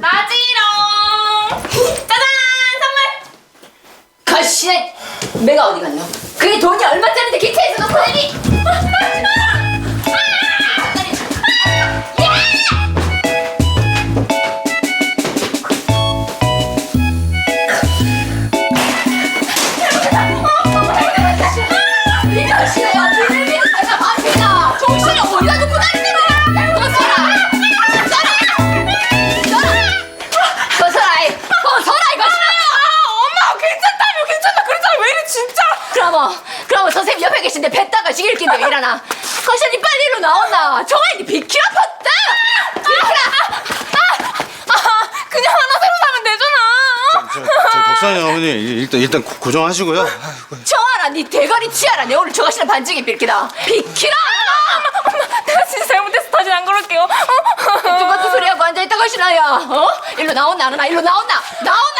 나지롱. 짜잔 선물. 거시 내가 어디 갔노? 그러면 그러면 선생님 옆에 계신데 뱉다가 죽일 낀데 왜 일어나 거시니 빨리 일로 나온나 정아이 비키라 폈다 비키라 아 그냥 하나 새로 사면 되잖아. 저, 저 덕선이 어머니 일단 일단 고- 고정하시고요. 아이고. 정아라 니 대가리 치아라 내 오늘 저 거시는 반증이 비키라 비키라 내가 진짜 잘못해서 다시 안 그럴게요. 어? 똑같은 소리하고 앉아있다 가 시나야 어? 일로 나온나 안 오나 일로 나온나 나온나